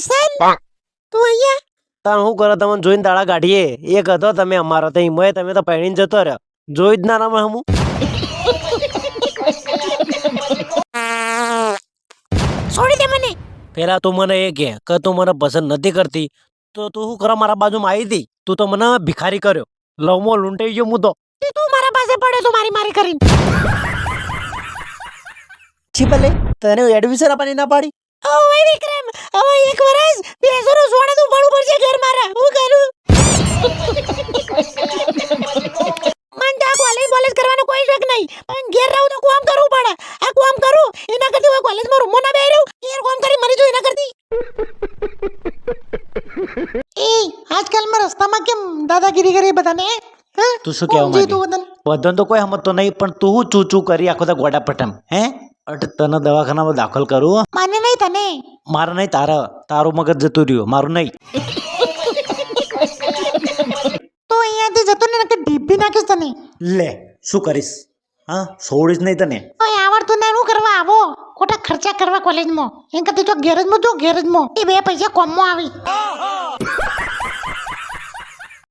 કિશન તું અહીંયા? તાણ હું કરો તમને જોઈને દાડા કાઢીએ. એક હતો તમે અમારો તો હિમય તમે તો પહેરીને જતો રહ્યો. જોઈ જ ના રમે હમું. છોડી દે મને. પેલા તું મને એ કે કે તું મને પસંદ નથી કરતી તો તું શું કરો મારા બાજુમાં આવી હતી? તું તો મને ભિખારી કર્યો. લવમો લૂંટાઈ ગયો હું તો. તું મારા પાસે પડ્યો તો મારી મારી કરીને. છી ભલે તને એડમિશન આપવાની ના પાડી? ઓ ભાઈ વિક્રમ હવે એક વર્ષ બેસરો સોને તું ભણવું પડશે ઘર મારા. હું કરું? મન તો કોલેજ કોલેજ કરવાનો કોઈ શોખ નહીં. પણ ઘેર રહું તો કામ કરવું પડે. આ કોમ કરું એના કરતી હું કોલેજમાં રૂમમાં ના બેહી રહું ઘેર કામ કરી મરી જો એના કરતી. એ આજકાલમાં રસ્તામાં કેમ દાદાગીરી કરી બધાને હા? તું શું કહેવા તું બધાને તો કોઈ સમજતો નહીં પણ તું હું ચૂ ચૂ કરી આખો તો ગોડા પટમ હે? અટ તને દવાખાનામાં દાખલ કરું માને નહીં તને. મારે નહીં તારા. તારું મગજ જતું રહ્યું મારું નહીં. તો અહીંયાથી જતો ને કે ઢીપી નાખીશ તને? લે શું કરીશ? હા છોડીશ નહીં તને. ઓય આવડતું ને શું કરવા આવો? ખોટા ખર્ચા કરવા કોલેજમાં એમ કરતી તો ગેરેજમાં જો ગેરેજમાં એ બે પૈસા કોમમાં આવી.